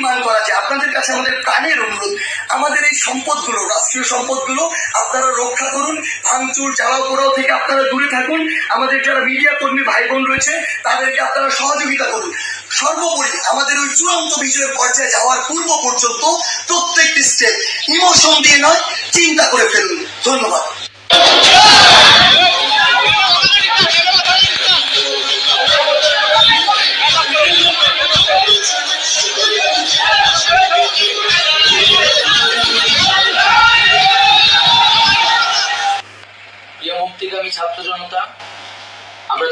নির্মাণ করা যায় আপনাদের কাছে আমাদের প্রাণের অনুরোধ। আমাদের এই সম্পদগুলো, রাষ্ট্রীয় সম্পদগুলো, আপনারা রক্ষা করুন, ভাঙচুর, জ্বালাও পোড়াও থেকে আপনারা দূরে থাকুন। আমাদের যারা মিডিয়া কর্মী ভাই বোন রয়েছে, তাদেরকে আপনারা সহযোগিতা করুন। সর্বোপরি আমাদের ওই চূড়ান্ত বিজয়ের পর্যায়ে যাওয়ার পূর্ব পর্যন্ত প্রত্যেকটি স্টেপ ইমোশন দিয়ে নয়, চিন্তা করে ফেলুন। ধন্যবাদ।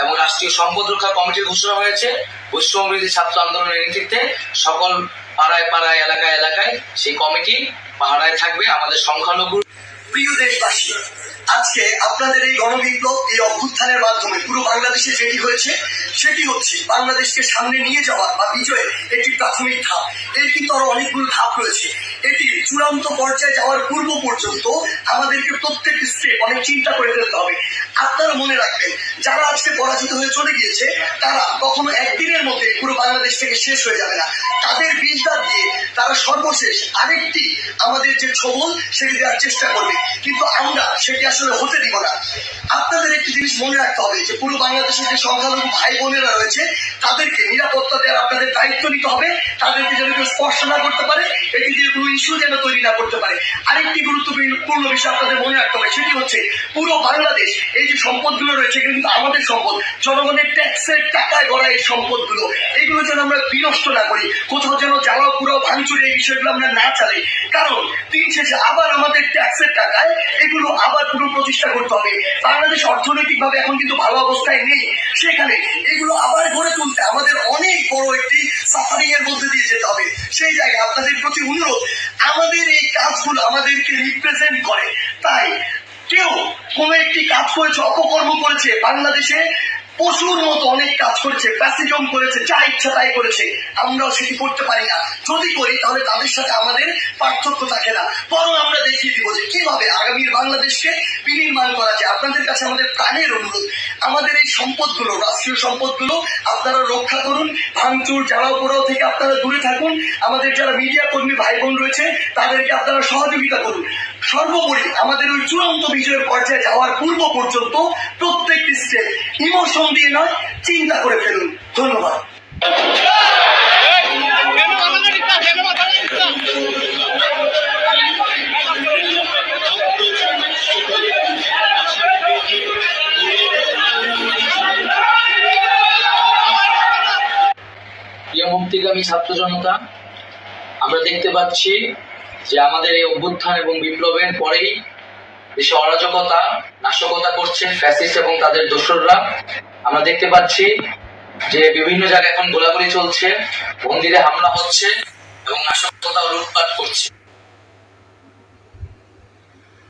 এবং রাষ্ট্রীয় সম্পদ রক্ষা কমিটির ঘোষণা হয়েছে বৈষ্ণববিরোধী ছাত্র আন্দোলনের নেতৃত্বে সকল পাড়ায় পাড়ায়, এলাকায় এলাকায় সেই কমিটি পাহারায় থাকবে আমাদের সংখ্যালঘু। প্রিয় দেশবাসী, আজকে আপনাদের এই গণবিপ্লব, এই অভ্যুত্থানের মাধ্যমে পুরো বাংলাদেশে যেটি হয়েছে, সেটি হচ্ছে বাংলাদেশকে সামনে নিয়ে যাওয়া বা বিজয়ের একটি প্রাথমিক ধাপ। এর কিন্তু আরও অনেকগুলো ধাপ রয়েছে। এটির চূড়ান্ত পর্যায়ে যাওয়ার পূর্ব পর্যন্ত আমাদেরকে প্রত্যেকটি স্টেপ অনেক চিন্তা করে ফেলতে হবে। আপনারা মনে রাখবেন, যারা আজকে পরাজিত হয়ে চলে গিয়েছে, তারা কখনো একদিনের মধ্যে পুরো বাংলাদেশ থেকে শেষ হয়ে যাবে না। তাদের বীজদার দিয়ে তারা সর্বশেষ আরেকটি আমাদের যে ছবল, সেটি দেওয়ার চেষ্টা করবে। কিন্তু আমরা সেটি আসলে হতে দিব না। আপনাদের একটি জিনিস মনে রাখতে হবে, যে পুরো বাংলাদেশের যে সংখ্যালঘু ভাই বোনেরা রয়েছে, তাদেরকে নিরাপত্তা দেওয়ার আপনাদের দায়িত্ব নিতে হবে। তাদেরকে যেন কেউ স্পর্শ না করতে পারে, এটি দিয়ে ইস্যু যেন তৈরি না করতে পারে। আরেকটি গুরুত্বপূর্ণ বিষয় আপনাদের মনে রাখতে হবে, সেটি হচ্ছে পুরো বাংলাদেশ, এই যে সম্পদগুলো রয়েছে, এগুলো কিন্তু আমাদের সম্পদ। জনগণের ট্যাক্সের টাকায় গড়া এই সম্পদগুলো, এগুলো যেন আমরা বিনষ্ট না করি, কোথাও যেন জ্বালাও পুরো ভাঙচুরে এই বিষয়গুলো আমরা না চালাই। কারণ দিন শেষে আবার আমাদের ট্যাক্সের টাকায় এগুলো আবার পুরো প্রতিষ্ঠা করতে হবে। বাংলাদেশ অর্থনৈতিকভাবে এখন কিন্তু ভালো অবস্থায় নেই। সেখানে এগুলো আবার গড়ে তুলতে আমাদের অনেক বড় একটি সাফারিং এর মধ্যে দিয়ে যেতে হবে। সেই জায়গায় আপনাদের প্রতি অনুরোধ আমাদের এই কাজগুলো আমাদেরকে রিপ্রেজেন্ট করে। তাই কেউ কোনো একটি কাজ করেছে, অপকর্ম করেছে বাংলাদেশে পশুর মতো অনেক কাজ করেছে প্যাসিজম করেছে, যা ইচ্ছা তাই করেছে, আমরাও সেটি করতে পারি না। যদি করি, তাহলে তাদের সাথে আমাদের পার্থক্য থাকে না। বরং আমরা দেখিয়ে দিব যে কীভাবে আগামীর বাংলাদেশকে বিনির্মাণ করা যায়। আপনাদের কাছে আমাদের প্রাণের অনুরোধ, আমাদের এই সম্পদগুলো, রাষ্ট্রীয় সম্পদগুলো আপনারা রক্ষা করুন, ভাঙচুর, জ্বালাও পোড়াও থেকে আপনারা দূরে থাকুন। আমাদের যারা মিডিয়া কর্মী ভাই বোন রয়েছে, তাদেরকে আপনারা সহযোগিতা করুন। সর্বোপরি আমাদের ওই চূড়ান্ত বিজয়ের পর্যায়ে যাওয়ার পূর্ব পর্যন্ত প্রত্যেকটি স্টেপ ইমোশন দিয়ে নয়, চিন্তা করে ফেলুন। ধন্যবাদ। মুক্তিগামী ছাত্র জনতা, আমরা দেখতে পাচ্ছি যে আমাদের এই অভ্যুত্থান এবং বিপ্লবের পরেই দেশে অরাজকতা, নাশকতা করছে ফ্যাসিস্ট এবং তাদের দোসররা। আমরা দেখতে পাচ্ছি যে বিভিন্ন জায়গায় এখন গোলাগুলি চলছে মন্দিরে হামলা হচ্ছে এবং নাশকতা লুটপাট করছে।